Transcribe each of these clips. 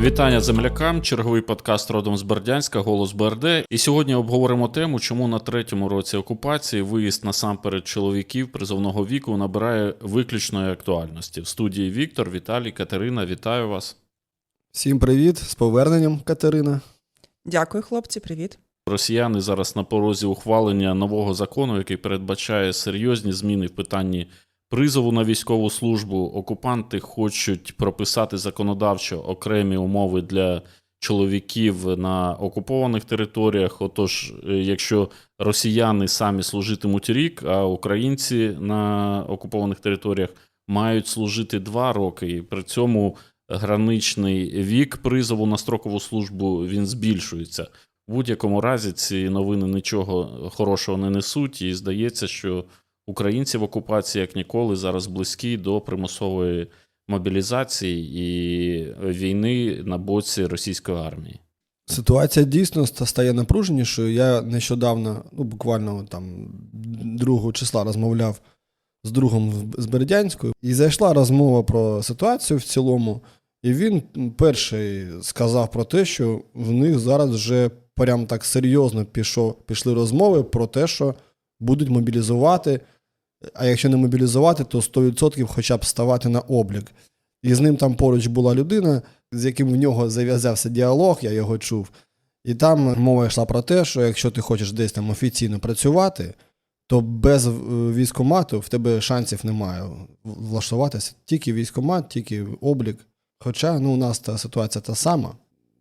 Вітання землякам. Черговий подкаст родом з Бердянська, голос БРД. І сьогодні обговоримо тему, чому на третьому році окупації виїзд насамперед чоловіків призовного віку набирає виключної актуальності. В студії Віктор, Віталій, Катерина. Вітаю вас. Всім привіт з поверненням, Катерина. Дякую, хлопці, привіт. Росіяни зараз на порозі ухвалення нового закону, який передбачає серйозні зміни в питанні призову на військову службу. Окупанти хочуть прописати законодавчо окремі умови для чоловіків на окупованих територіях. Отож, е, якщо росіяни самі служитимуть рік, а українці на окупованих територіях мають служити два роки, і при цьому граничний вік призову на строкову службу він збільшується. В будь-якому разі ці новини нічого хорошого не несуть, і здається, що українці в окупації як ніколи зараз близькі до примусової мобілізації і війни на боці російської армії. Ситуація дійсно стає напруженішою. Я нещодавно, ну буквально там 2 числа розмовляв з другом з Бердянською, і зайшла розмова про ситуацію в цілому. І він перший сказав про те, що в них зараз вже прям так серйозно пішов, пішли розмови про те, що будуть мобілізувати. А якщо не мобілізувати, то 100% хоча б ставати на облік. І з ним там поруч була людина, з яким в нього зав'язався діалог, я його чув. І там мова йшла про те, що якщо ти хочеш десь там офіційно працювати, то без е, військомату в тебе шансів немає влаштуватися. Тільки військомат, тільки облік. Хоча ну, у нас та ситуація та сама.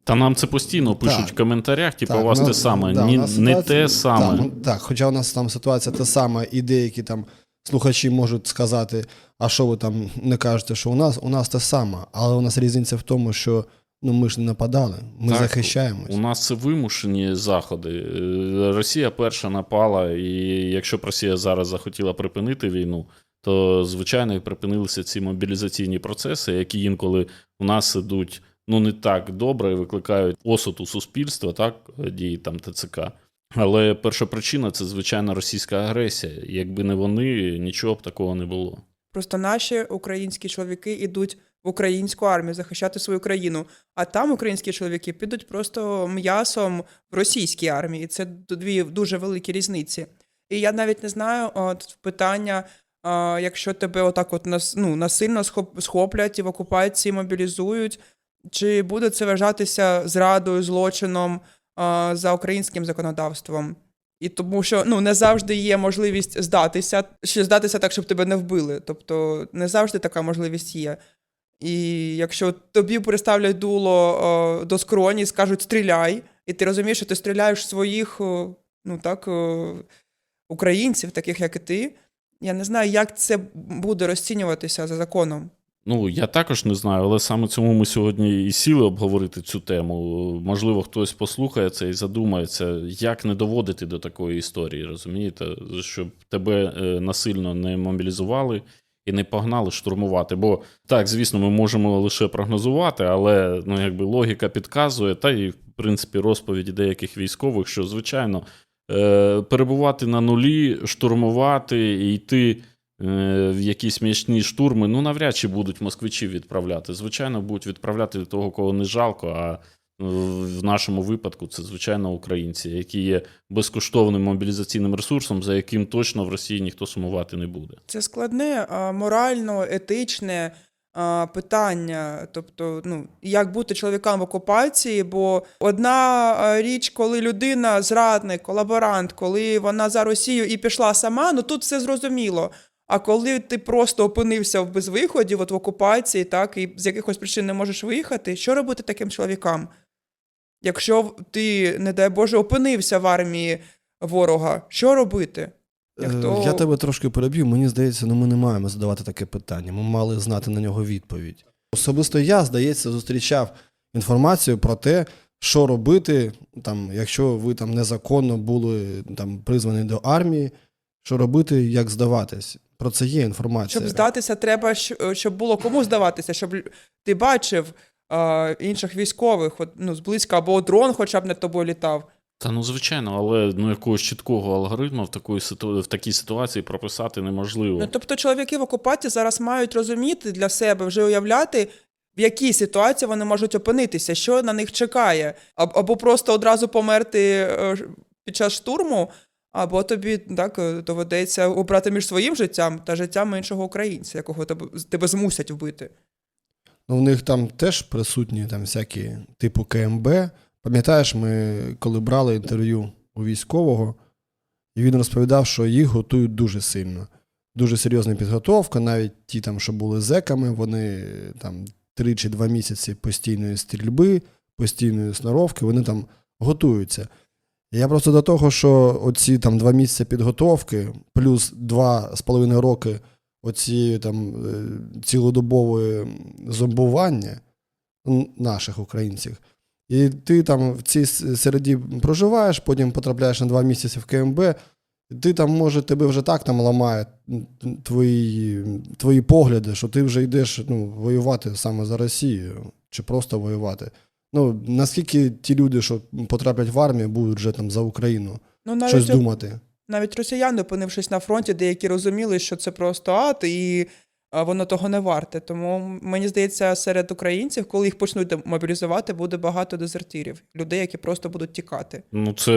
Та нам це постійно пишуть Так. в коментарях, типу, Так, у вас ну, те саме. да, у нас не ситуація- те саме. Так, ну, так, хоча у нас там ситуація та сама, і деякі там слухачі можуть сказати, а що ви там не кажете, що у нас? У нас те саме. Але у нас різниця в тому, що ну, ми ж не нападали, ми Так, захищаємось. У нас це вимушені заходи. Е, Росія перша напала, і якщо б Росія зараз захотіла припинити війну, то звичайно і припинилися ці мобілізаційні процеси, які інколи у нас ідуть ну не так добре і викликають осуд у суспільства, так дії там ТЦК. Але перша причина це звичайно російська агресія. Якби не вони, нічого б такого не було. Просто наші українські чоловіки йдуть в українську армію захищати свою країну, а там українські чоловіки підуть просто м'ясом в російській армії. І Це дві дуже великі різниці. І я навіть не знаю от питання, якщо тебе отак от нас, ну, насильно схоп- схоплять і в окупації мобілізують, чи буде це вважатися зрадою, злочином за українським законодавством? І тому що ну не завжди є можливість здатися, ще здатися так, щоб тебе не вбили. Тобто не завжди така можливість є. І якщо тобі приставлять дуло е, до скроні скажуть стріляй, і ти розумієш, що ти стріляєш своїх е, ну так, е, українців, таких як і ти, я не знаю, як це буде розцінюватися за законом. Ну, я також не знаю, але саме цьому ми сьогодні і сіли обговорити цю тему. Можливо, хтось послухає це і задумається, як не доводити до такої історії, розумієте, щоб тебе е, насильно не мобілізували і не погнали штурмувати. Бо так, звісно, ми можемо лише прогнозувати, але ну, якби логіка підказує, та і в принципі розповіді деяких військових, що звичайно е, перебувати на нулі, штурмувати і йти в якісь м'ячні штурми, ну навряд чи будуть москвичів відправляти. Звичайно, будуть відправляти того, кого не жалко. А е, в нашому випадку це звичайно українці, які є безкоштовним мобілізаційним ресурсом, за яким точно в Росії ніхто сумувати не буде. Це складне морально, етичне питання. Тобто, ну, як бути чоловікам в окупації, бо одна річ, коли людина зрадник, колаборант, коли вона за Росію і пішла сама, ну тут все зрозуміло. А коли ти просто опинився в безвиході, от в окупації, так, і з якихось причин не можеш виїхати, що робити таким чоловікам? Якщо ти, не дай Боже, опинився в армії ворога, що робити? Як Е, Я тебе трошки переб'ю. Мені здається, ну ми не маємо задавати таке питання. Ми мали знати на нього відповідь. Особисто я, здається, зустрічав інформацію про те, що робити, там, якщо ви там незаконно були там призвані до армії, що робити, як здаватись. Про це є інформація. Щоб здатися, треба, щоб було кому здаватися, щоб ти бачив е, інших військових, от, ну, зблизька, або дрон хоча б над тобою літав. Та ну звичайно, але ну якогось чіткого алгоритму в такої ситу... в такій ситуації прописати неможливо. Ну, тобто чоловіки в окупації зараз мають розуміти для себе, вже уявляти, в якій ситуації вони можуть опинитися, що на них чекає, Аб- або просто одразу померти е, під час штурму, або тобі так е, доведеться обрати між своїм життям та життям іншого українця, якого тебе, тебе змусять вбити. Ну, в них там теж присутні там всякі типу КМБ. Пам'ятаєш, ми коли брали інтерв'ю у військового, і він розповідав, що їх готують дуже сильно. Дуже серйозна підготовка, навіть ті, там, що були зеками, вони там три чи два місяці постійної стрільби, постійної сноровки, вони там готуються. Я просто до того, що оці там два місяці підготовки, плюс два з половиною роки оці там е, цілодобове зомбування наших українців. І ти там в цій середі проживаєш, потім потрапляєш на два місяці в КМБ, і ти там, може, тебе вже так там ламає твої, твої погляди, що ти вже йдеш ну, воювати саме за Росію, чи просто воювати. Ну, наскільки ті люди, що потраплять в армію, будуть вже там за Україну Ну, навіть, щось думати. навіть росіяни, опинившись на фронті, деякі розуміли, що це просто ад, і воно того не варте. Тому мені здається, серед українців, коли їх почнуть мобілізувати, буде багато дезертирів, людей, які просто будуть тікати. Ну, це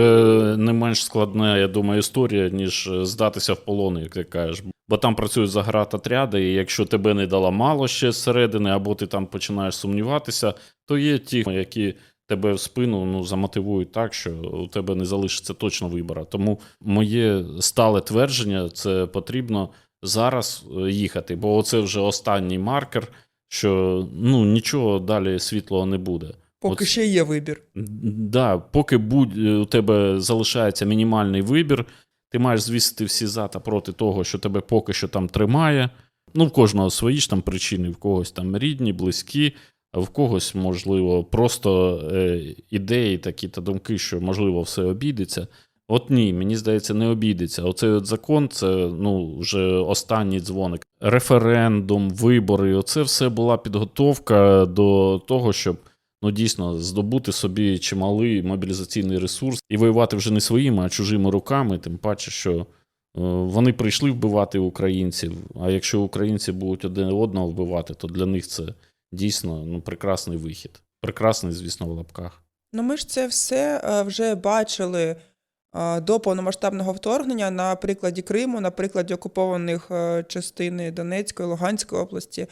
не менш складна, я думаю, історія, ніж е, здатися в полон, як ти кажеш. Бо там працюють загратотряди, і якщо тебе не дало мало ще зсередини, або ти там починаєш сумніватися, то є ті, які тебе в спину ну, замотивують так, що у тебе не залишиться точно вибору. Тому моє стале твердження це потрібно зараз е, їхати, бо це вже останній маркер, що ну, нічого далі світлого не буде. Поки От- ще є вибір. Да, поки будь, у тебе залишається мінімальний вибір, ти маєш звісити всі за та проти того, що тебе поки що там тримає. Ну, в кожного свої ж там причини, в когось там рідні, близькі, а в когось, можливо, просто е, ідеї такі та думки, що можливо все обійдеться. От ні, мені здається, не обійдеться. Оцей от закон це ну, вже останній дзвоник. Референдум, вибори оце все була підготовка до того, щоб ну дійсно здобути собі чималий мобілізаційний ресурс і воювати вже не своїми, а чужими руками, тим паче, що е, вони прийшли вбивати українців. А якщо українці будуть один одного вбивати, то для них це дійсно ну, прекрасний вихід. Прекрасний, звісно, в лапках. Ну, ми ж це все е, вже бачили е, до повномасштабного вторгнення на прикладі Криму, на прикладі окупованих частини Донецької, Луганської області.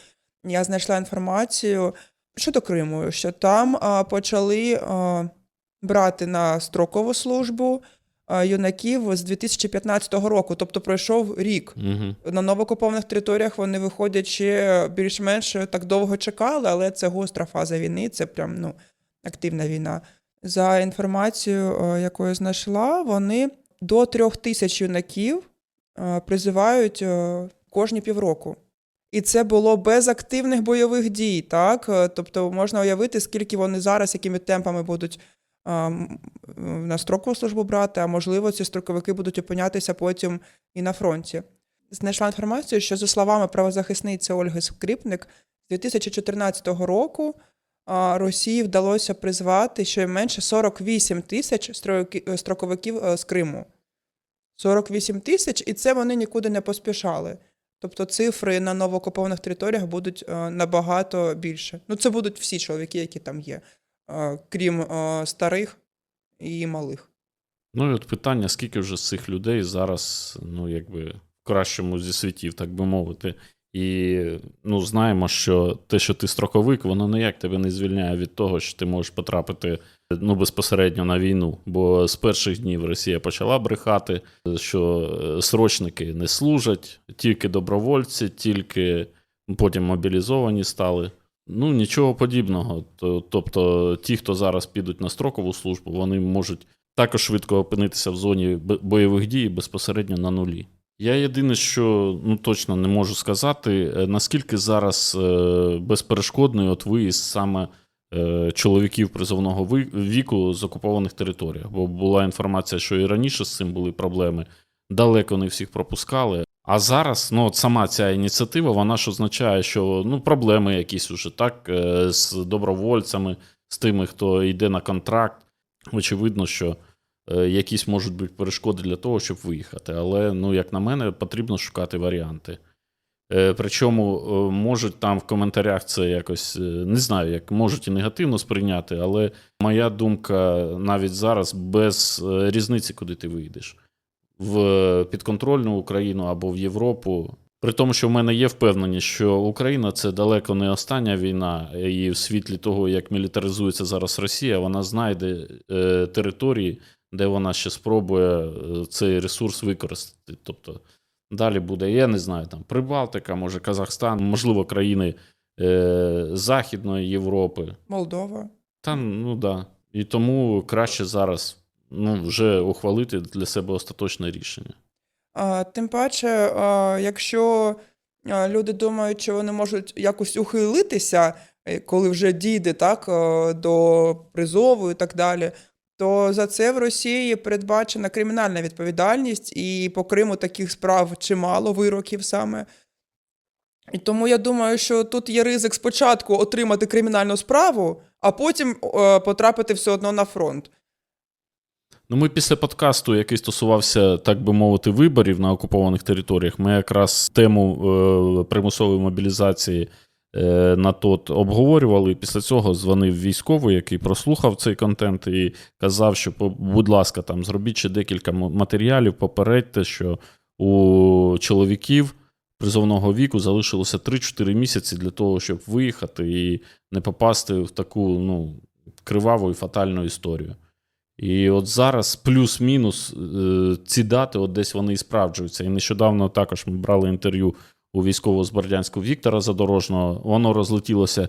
Я знайшла інформацію щодо Криму, що там е, почали е, брати на строкову службу е, юнаків з 2015 року, тобто пройшов рік. Угу. На новоокупованих територіях вони виходять ще більш-менш так довго чекали, але це гостра фаза війни, це прям ну, активна війна. За інформацією, яку я знайшла, вони до трьох тисяч юнаків призивають кожні півроку. І це було без активних бойових дій, так? Е, Тобто можна уявити, скільки вони зараз, якими темпами будуть е, на строкову службу брати, а можливо, ці строковики будуть опинятися потім і на фронті. Знайшла інформацію, що, за словами правозахисниці Ольги Скрипник, з 2014 року Росії вдалося призвати щонайменше 48 тисяч строковиків е, з Криму. 48 тисяч, і це вони нікуди не поспішали. Тобто цифри на новоокупованих територіях будуть е, набагато більше. Ну, це будуть всі чоловіки, які там є, е, крім е, старих і малих. Ну і от питання, скільки вже з цих людей зараз, ну, якби в кращому зі світів, так би мовити. І ну, знаємо, що те, що ти строковик, воно ніяк тебе не звільняє від того, що ти можеш потрапити ну, безпосередньо на війну. Бо з перших днів Росія почала брехати, що е, срочники не служать, тільки добровольці, тільки потім мобілізовані стали. Ну, нічого подібного. Тобто, ті, хто зараз підуть на строкову службу, вони можуть також швидко опинитися в зоні бойових дій безпосередньо на нулі. Я єдине, що ну точно не можу сказати, е, наскільки зараз е, безперешкодний от виїзд саме чоловіків призовного віку з окупованих територіях. Бо була інформація, що і раніше з цим були проблеми. Далеко не всіх пропускали. А зараз, ну, от сама ця ініціатива, вона ж означає, що ну, проблеми якісь уже так е, з добровольцями, з тими, хто йде на контракт. Очевидно, що е, якісь можуть бути перешкоди для того, щоб виїхати. Але, ну, як на мене, потрібно шукати варіанти. Е, Причому е, можуть там в коментарях це якось е, не знаю, як можуть і негативно сприйняти, але моя думка навіть зараз без різниці, куди ти вийдеш в підконтрольну Україну або в Європу. При тому, що в мене є впевненість, що Україна це далеко не остання війна, і в світлі того, як мілітаризується зараз Росія, вона знайде території, де вона ще спробує цей ресурс використати. Тобто далі буде, я не знаю, там Прибалтика, може Казахстан, можливо, країни е, Західної Європи. Молдова. Та ну да. І тому краще зараз ну, вже ухвалити для себе остаточне рішення. А, тим паче, а, якщо люди думають, що вони можуть якось ухилитися, е, коли вже дійде так, е, до призову і так далі, то за це в Росії передбачена кримінальна відповідальність, і по Криму таких справ чимало вироків саме. І тому я думаю, що тут є ризик спочатку отримати кримінальну справу, а потім е, потрапити все одно на фронт. Ну, ми після подкасту, який стосувався, так би мовити, виборів на окупованих територіях, ми якраз тему е, примусової мобілізації на тот обговорювали. Після цього дзвонив військовий, який прослухав цей контент, і казав, що, будь ласка, там зробіть ще декілька матеріалів, попередьте, що у чоловіків призовного віку залишилося 3-4 місяці для того, щоб виїхати і не попасти в таку ну, криваву і фатальну історію. І от зараз плюс-мінус е, ці дати, от десь вони і справджуються. І нещодавно також ми брали інтерв'ю у військового з Бердянську Віктора Задорожного. Воно розлетілося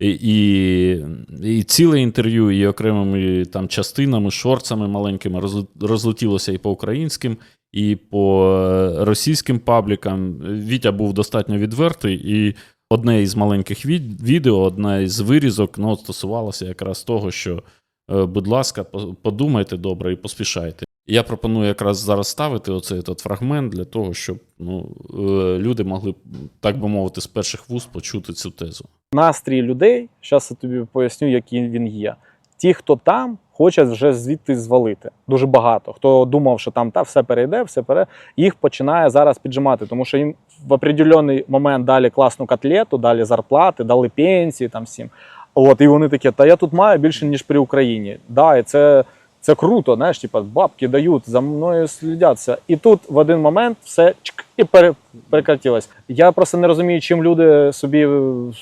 і, і, і ціле інтерв'ю, і окремими там частинами, шорцами маленькими розле- розлетілося і по українським, і по е, російським паблікам. Вітя був достатньо відвертий, і одне із маленьких від- відео, одне із вирізок, ну, стосувалося якраз того, що Е, будь ласка, подумайте добре і поспішайте. Я пропоную якраз зараз ставити оцей этот фрагмент для того, щоб ну, е, люди могли, так би мовити, з перших вуст почути цю тезу. настрій людей, зараз я тобі поясню, який він є. Ті, хто там, хочуть вже звідти звалити. Дуже багато. Хто думав, що там та все перейде, все пере, їх починає зараз піджимати, тому що їм в определений момент дали класну котлету, дали зарплати, дали пенсії там всім. От, і вони такі, та я тут маю більше, ніж при Україні. Да, і це, це круто, знаєш, типа, бабки дають, за мною слідяться. І тут в один момент все чик, і пере. Я просто не розумію, чим люди собі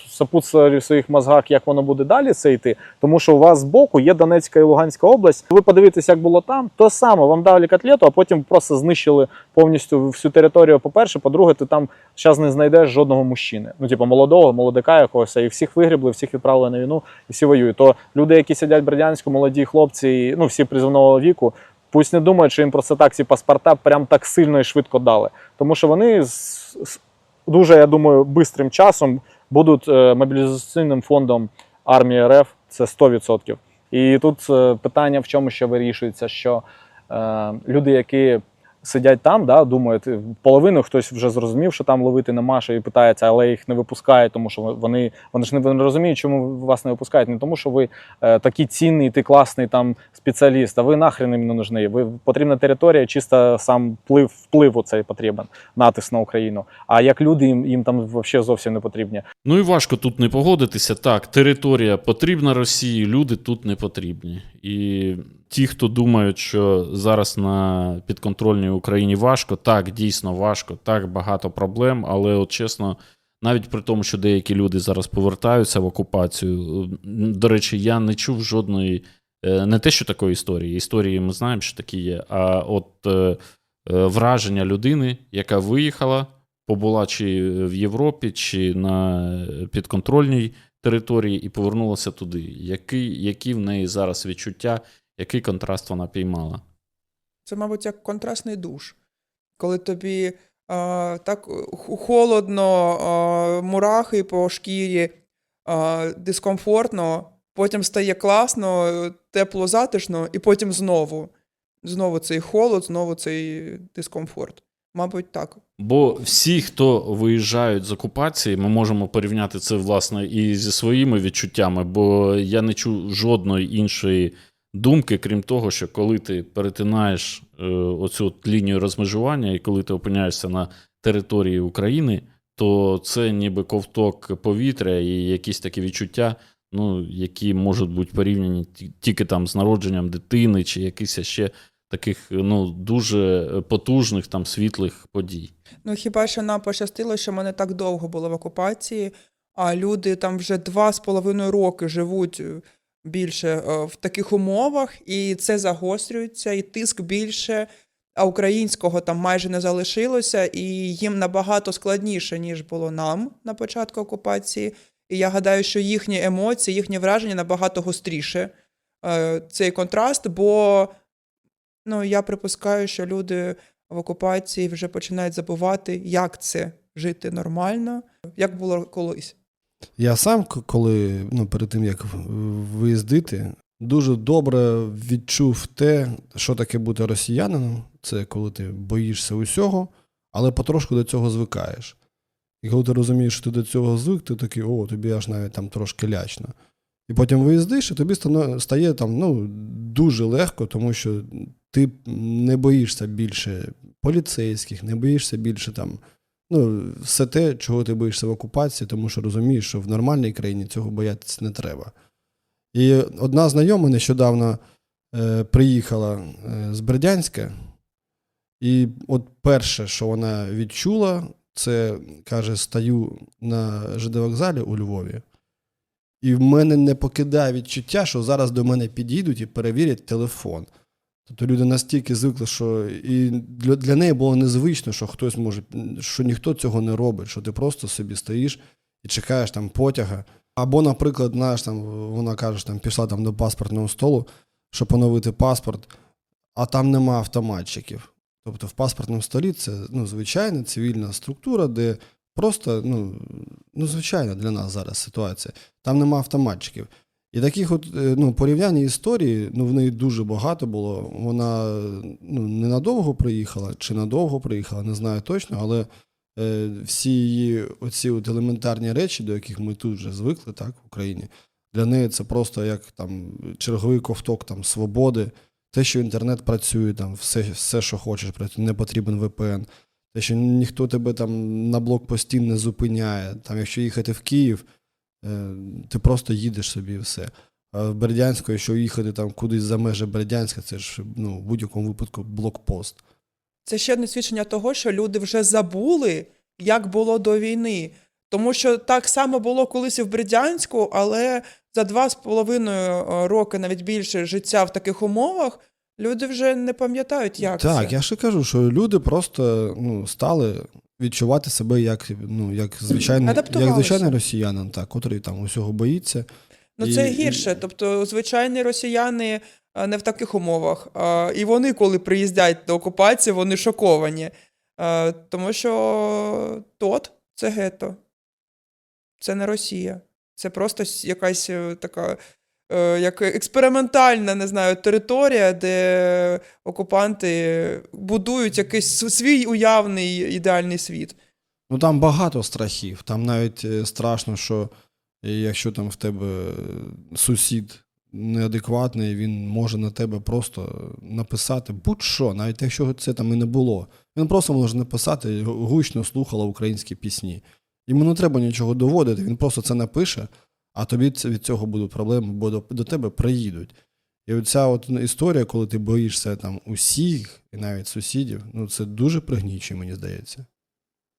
сопутствували в своїх мозгах, як воно буде далі це йти. Тому що у вас збоку є Донецька і Луганська область. Ви подивитесь, як було там, то саме вам дали котлету, а потім просто знищили повністю всю територію. По-перше, по-друге, ти там зараз не знайдеш жодного мужчини. Ну, типу, молодого, молодика якогось, і всіх вигрібли, всіх відправили на війну, і всі воюють. То люди, які сидять в Бердянську, молоді хлопці, ну всі призовного віку. Пусть не думають, що їм просто так ці паспорта прям так сильно і швидко дали. Тому що вони з, дуже, я думаю, бистрим часом будуть е, мобілізаційним фондом армії РФ. Це 100%. І тут е, питання в чому ще вирішується, що е, люди, які сидять там, да, думають, е, половину хтось вже зрозумів, що там ловити нема, що і питається, але їх не випускають, тому що вони, вони ж не, не розуміють, чому вас не випускають. Не тому, що ви е, такий цінний, ти класний там спеціаліст, а ви нахрен їм не нужны. Ви потрібна територія, чисто сам вплив, вплив оцей потрібен, натиск на Україну. А як люди їм, їм там взагалі зовсім не потрібні. Ну і важко тут не погодитися. Так, територія потрібна Росії, люди тут не потрібні. І ті, хто думають, що зараз на підконтрольній Україні важко, так, дійсно важко, так, багато проблем, але от чесно. Навіть при тому, що деякі люди зараз повертаються в окупацію. До речі, я не чув жодної, е, не те, що такої історії. Історії ми знаємо, що такі є. А от е, е, враження людини, яка виїхала, побула чи в Європі, чи на підконтрольній території, і повернулася туди. Які, які в неї зараз відчуття, який контраст вона піймала? Це, мабуть, як контрастний душ. Коли тобі а, так холодно, а, мурахи по шкірі, а, дискомфортно, потім стає класно, тепло, затишно, і потім знову. Знову цей холод, знову цей дискомфорт. Мабуть, так. Бо всі, хто виїжджають з окупації, ми можемо порівняти це власне і зі своїми відчуттями, бо я не чув жодної іншої думки, крім того, що коли ти перетинаєш е, оцю от лінію розмежування, і коли ти опиняєшся на території України, то це ніби ковток повітря і якісь такі відчуття, ну, які можуть бути порівняні тільки там з народженням дитини чи якихось ще таких ну, дуже потужних там світлих подій. Ну хіба що нам пощастило, що ми не так довго були в окупації, а люди там вже два з половиною роки живуть е, більше е, в таких умовах, і це загострюється, і тиск більше. А українського там майже не залишилося, і їм набагато складніше, ніж було нам на початку окупації. І я гадаю, що їхні емоції, їхні враження набагато гостріше. Е, Цей контраст, бо ну, я припускаю, що люди в окупації вже починають забувати, як це жити нормально, як було колись. Я сам, коли ну, перед тим як виїздити, дуже добре відчув те, що таке бути росіянином. Це коли ти боїшся усього, але потрошку до цього звикаєш. І коли ти розумієш, що ти до цього звик, ти такий, о, тобі аж навіть там трошки лячно. І потім виїздиш, і тобі стає там ну, дуже легко, тому що ти не боїшся більше поліцейських, не боїшся більше там Ну, все те, чого ти боїшся в окупації, тому що розумієш, що в нормальній країні цього боятися не треба. І одна знайома нещодавно е, приїхала е, з Бердянська, і от перше, що вона відчула, це каже: стаю на ЖД вокзалі у Львові, і в мене не покидає відчуття, що зараз до мене підійдуть і перевірять телефон. Тобто люди настільки звикли, що і для, для неї було незвично, що хтось може, що ніхто цього не робить, що ти просто собі стоїш і чекаєш там потяга. Або, наприклад, знаєш, там, вона каже, там пішла там до паспортного столу, щоб поновити паспорт, а там нема автоматчиків. Тобто в паспортному столі це ну, звичайна цивільна структура, де просто ну, ну, звичайна для нас зараз ситуація. Там нема автоматчиків. І таких от е, ну, порівнянь історії, ну, в неї дуже багато було. Вона ну, ненадовго приїхала, чи надовго приїхала, не знаю точно, але е, всі її оці от елементарні речі, до яких ми тут вже звикли, так, в Україні, для неї це просто як там черговий ковток там, свободи, те, що інтернет працює, там, все, все, що хочеш, не потрібен VPN, те, що ніхто тебе там на блокпості не зупиняє. Там, якщо їхати в Київ, ти просто їдеш собі і все. А в Бердянську, якщо їхати там кудись за межі Бердянська, це ж ну, в будь-якому випадку блокпост. Це ще одне свідчення того, що люди вже забули, як було до війни. Тому що так само було колись і в Бердянську, але за два з половиною е, роки, навіть більше життя в таких умовах, люди вже не пам'ятають, як так, це. я ще кажу, що люди просто ну, стали відчувати себе як, ну, як, звичайний, як звичайний росіянин, так, котрий там усього боїться. Ну І- це і- гірше. Тобто, звичайні росіяни е, не в таких умовах. І вони, коли приїздять до окупації, вони шоковані. Е, Тому що тот це гетто. Це не Росія. Це просто якась е, така. Е, Як експериментальна, не знаю, територія, де окупанти будують якийсь свій уявний ідеальний світ. Ну там багато страхів. Там навіть е, страшно, що е, якщо там в тебе сусід неадекватний, він може на тебе просто написати будь-що, навіть якщо це там і не було. Він просто може написати, гучно слухала українські пісні. Йому не треба нічого доводити, він просто це напише, а тобі це від цього будуть проблеми, бо до, до тебе приїдуть. І оця от історія, коли ти боїшся там усіх, і навіть сусідів, ну це дуже пригнічує, мені здається.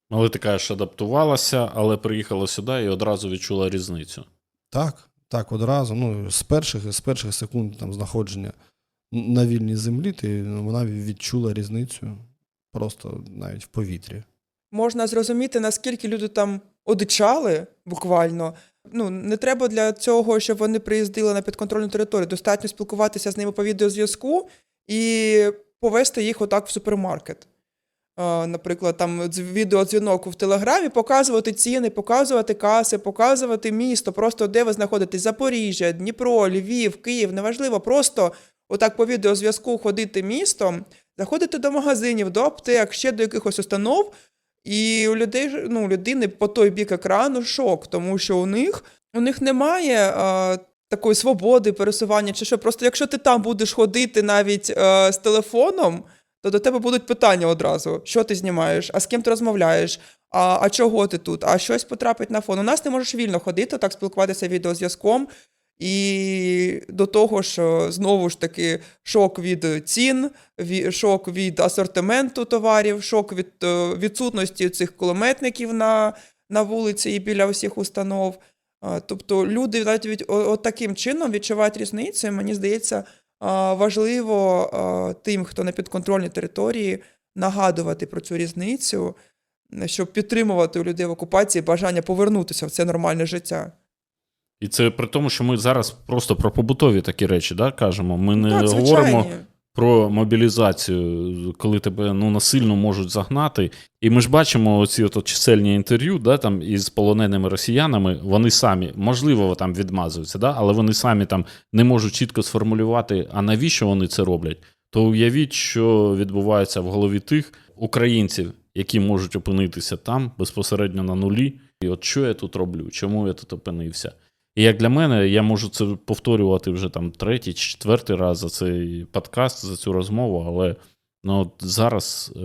Але ти кажеш, адаптувалася, але приїхала сюди і одразу відчула різницю. Так, так, одразу. Ну, з перших, з перших секунд там, знаходження на вільній землі, ти, ну, вона відчула різницю просто навіть в повітрі. можна зрозуміти, наскільки люди там одичали буквально. Ну, не треба для цього, щоб вони приїздили на підконтрольну територію. Достатньо спілкуватися з ними по відеозв'язку і повести їх отак в супермаркет. Наприклад, там відеодзвінок в Телеграмі, показувати ціни, показувати каси, показувати місто, просто де ви знаходитесь, Запоріжжя, Дніпро, Львів, Київ, неважливо, просто отак по відеозв'язку ходити містом, заходити до магазинів, до аптек, ще до якихось установ, і у людей ну, людини по той бік екрану шок, тому що у них, у них немає а, такої свободи пересування, чи що. Просто якщо ти там будеш ходити навіть е, з телефоном, то до тебе будуть питання одразу: що ти знімаєш, а з ким ти розмовляєш, А, а чого ти тут? А щось потрапить на фон. У нас ти можеш вільно ходити, так спілкуватися відеозв'язком. І до того ж, знову ж таки, шок від цін, шок від асортименту товарів, шок від е, відсутності цих кулеметників на, на вулиці і біля усіх установ. Тобто люди навіть від, от таким чином відчувають різницю. Мені здається, важливо тим, хто на підконтрольній території, нагадувати про цю різницю, щоб підтримувати у людей в окупації бажання повернутися в це нормальне життя. І це при тому, що ми зараз просто про побутові такі речі да, кажемо. Ми не так, говоримо про мобілізацію, коли тебе ну, насильно можуть загнати. І ми ж бачимо оці от чисельні інтерв'ю да, там, із полоненими росіянами. Вони самі, можливо, там відмазуються, да, але вони самі там не можуть чітко сформулювати, а навіщо вони це роблять. То уявіть, що відбувається в голові тих українців, які можуть опинитися там безпосередньо на нулі. І от що я тут роблю? Чому я тут опинився? І як для мене, я можу це повторювати вже там третій чи четвертий раз за цей подкаст, за цю розмову, але ну, от зараз е,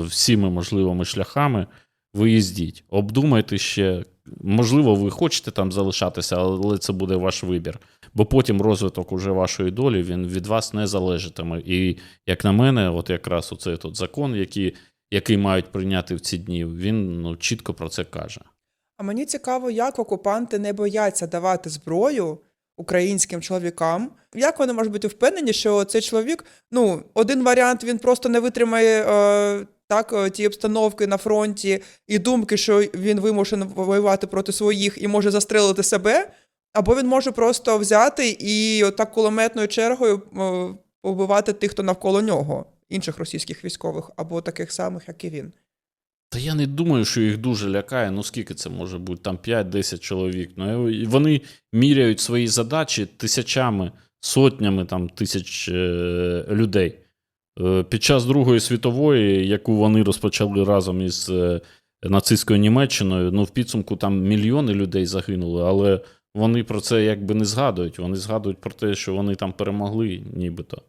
всіми можливими шляхами виїздіть, обдумайте ще. Можливо, ви хочете там залишатися, але це буде ваш вибір. Бо потім розвиток уже вашої долі він від вас не залежатиме. І як на мене, от якраз оцей тут закон, який, який мають прийняти в ці дні, він ну, чітко про це каже. А мені цікаво, як окупанти не бояться давати зброю українським чоловікам. Як вони можуть бути впевнені, що цей чоловік, ну, один варіант він просто не витримає е, так, е, ті обстановки на фронті і думки, що він вимушений воювати проти своїх і може застрелити себе, або він може просто взяти і отак кулеметною чергою е, побивати тих, хто навколо нього, інших російських військових, або таких самих, як і він. Та я не думаю, що їх дуже лякає. Ну скільки це може бути? Там 5-10 чоловік. Ну, вони міряють свої задачі тисячами, сотнями там, тисяч е, людей. Е, під час Другої світової, яку вони розпочали разом із е, нацистською Німеччиною, ну в підсумку там мільйони людей загинули, але вони про це якби не згадують. Вони згадують про те, що вони там перемогли, нібито.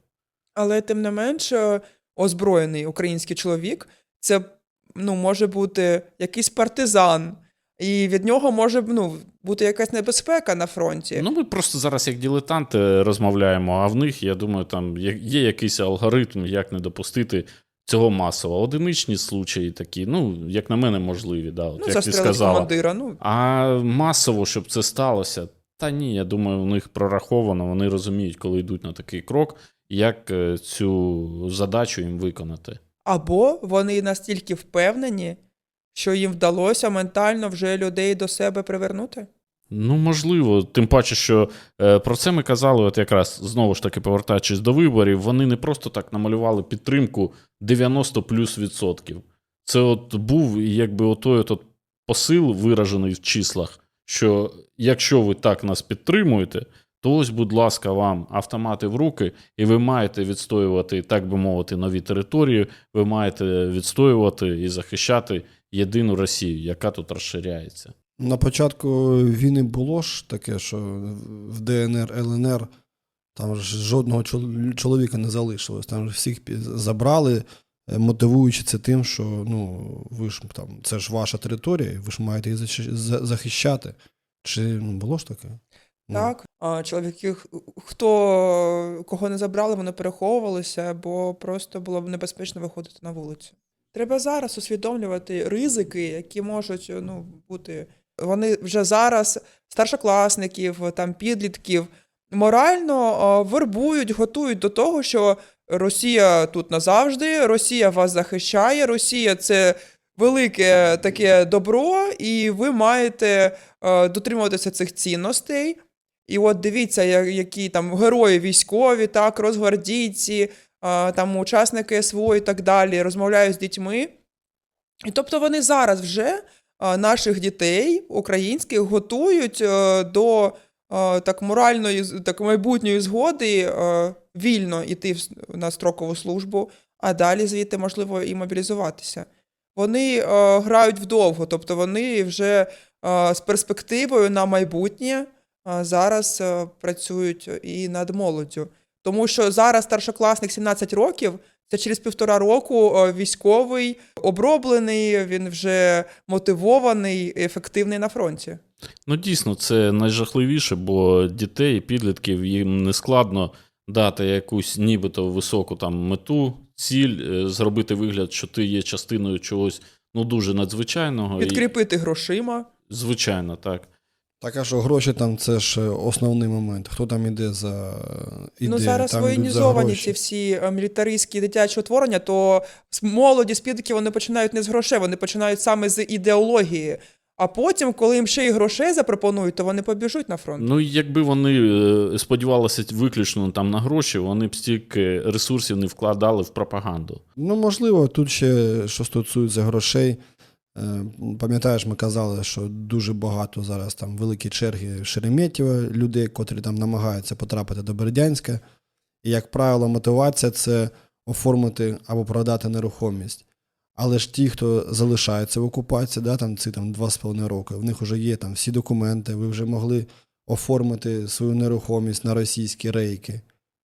Але тим не менш, е, озброєний український чоловік це ну, може бути якийсь партизан, і від нього може ну, бути якась небезпека на фронті. Ну, ми просто зараз як дилетанти розмовляємо, а в них, я думаю, там є, є якийсь алгоритм, як не допустити цього масово. Одиничні случаї такі, ну, як на мене, можливі, да, от, ну, як ти сказала. командира. Ну, А масово, щоб це сталося, та ні, я думаю, у них прораховано, вони розуміють, коли йдуть на такий крок, як е, цю задачу їм виконати. Або вони настільки впевнені, що їм вдалося ментально вже людей до себе привернути. Ну, можливо, тим паче, що е, про це ми казали, от якраз знову ж таки, повертаючись до виборів, вони не просто так намалювали підтримку 90 плюс відсотків. Це от був якби отой от, посил, виражений в числах, що якщо ви так нас підтримуєте, то ось, будь ласка, вам автомати в руки, і ви маєте відстоювати, так би мовити, нові території, ви маєте відстоювати і захищати єдину Росію, яка тут розширяється. На початку війни було ж таке, що в ДНР, ЛНР там ж жодного чоловіка не залишилось. Там ж всіх забрали, е, мотивуючи це тим, що ну, ви ж там, це ж ваша територія, ви ж маєте її захищати. Чи ну, було ж таке? Так, а чоловіки, хто кого не забрали, вони переховувалися, бо просто було б небезпечно виходити на вулицю. Треба зараз усвідомлювати ризики, які можуть ну, бути. Вони вже зараз старшокласників, там підлітків морально вербують, готують до того, що Росія тут назавжди, Росія вас захищає, Росія це велике таке добро, і ви маєте е, дотримуватися цих цінностей. І от дивіться, які там герої військові, так, розгвардійці, там учасники СВО і так далі, розмовляють з дітьми. І тобто вони зараз вже наших дітей українських готують е, до так моральної, так майбутньої згоди е, вільно йти на строкову службу, а далі звідти можливо і мобілізуватися. Вони е, грають вдовго, тобто вони вже з перспективою на майбутнє зараз е, працюють і над молоддю. Тому що зараз старшокласник 17 років Це через півтора року е, військовий оброблений, він вже мотивований, ефективний на фронті. Ну, дійсно, це найжахливіше, бо дітей і підлітків їм не складно дати якусь нібито високу там мету, ціль, е, зробити вигляд, що ти є частиною чогось ну дуже надзвичайного. І, Підкріпити грошима. звичайно, так. Так, а що гроші там це ж основний момент. Хто там іде за ідею? ну зараз там воєнізовані ці всі е, мілітаристські дитячі утворення, то з молоді, з підлітків вони починають не з грошей, вони починають саме з ідеології. А потім, коли їм ще й грошей запропонують, то вони побіжуть на фронт. Ну, якби вони е, сподівалися виключно там на гроші, вони б стільки ресурсів не вкладали в пропаганду. Ну, можливо, тут ще що стосується грошей. Е, Пам'ятаєш, ми казали, що дуже багато зараз там великі черги в Шереметьєво людей, котрі там намагаються потрапити до Бердянська. І, як правило, мотивація це оформити або продати нерухомість. Але ж ті, хто залишається в окупації, да, там ці там, два з половиною роки, в них вже є там всі документи, ви вже могли оформити свою нерухомість на російські рейки.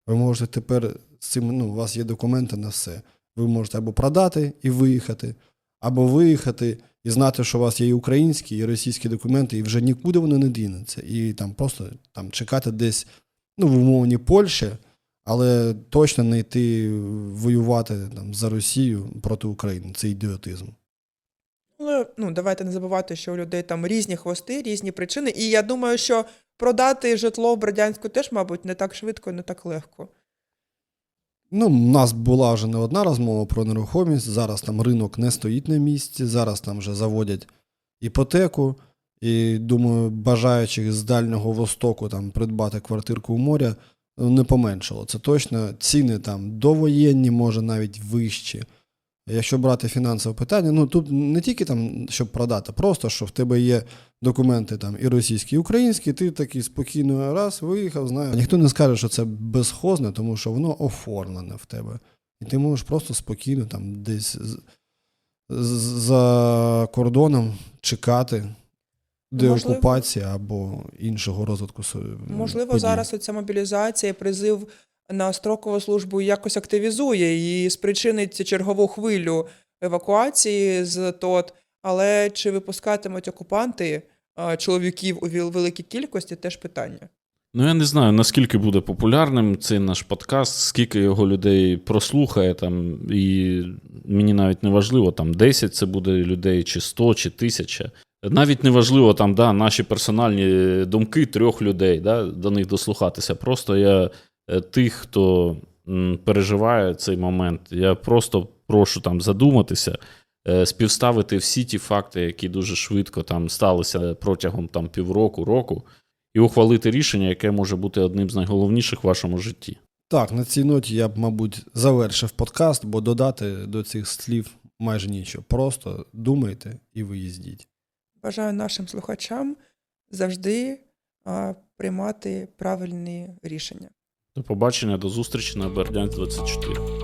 Ви можете тепер з цим, ну, у вас є документи на все. Ви можете або продати і виїхати, або виїхати і знати, що у вас є і українські, і російські документи, і вже нікуди вони не дінуться. І там просто там, чекати десь ну, в умовній Польщі, але точно не йти воювати там, за Росію проти України. Це ідіотизм. Але ну давайте не забувати, що у людей там різні хвости, різні причини. І я думаю, що продати житло в Бердянську теж, мабуть, не так швидко не так легко. Ну, у нас була вже не одна розмова про нерухомість. Зараз там ринок не стоїть на місці, зараз там вже заводять іпотеку. І думаю, бажаючих з Дальнього Востоку там придбати квартирку у моря ну, не поменшало. Це точно ціни там довоєнні, може навіть вищі. Якщо брати фінансове питання, ну тут не тільки там, щоб продати, просто що в тебе є документи там і російські, і українські, ти такий спокійно раз виїхав, знаю. Ніхто не скаже, що це безхозне, тому що воно оформлене в тебе. І ти можеш просто спокійно там десь за кордоном чекати деокупації або іншого розвитку. Можливо, подій. зараз оця мобілізація, призив на строкову службу якось активізує і спричинить чергову хвилю евакуації з ТОТ. Але чи випускатимуть окупанти чоловіків у великій кількості, теж питання. Ну, я не знаю, наскільки буде популярним цей наш подкаст, скільки його людей прослухає там, і мені навіть не важливо, там 10 це буде людей, чи 100, чи 1000. Навіть не важливо там, да, наші персональні думки трьох людей, да, до них дослухатися. Просто я тих, хто переживає цей момент, я просто прошу там задуматися, е, співставити всі ті факти, які дуже швидко там сталися протягом там півроку, року і ухвалити рішення, яке може бути одним з найголовніших в вашому житті. Так, на цій ноті я б, мабуть, завершив подкаст, бо додати до цих слів майже нічого. Просто думайте і виїздіть. Бажаю нашим слухачам завжди а, приймати правильні рішення. До побачення, до зустрічі на Бердянськ 24.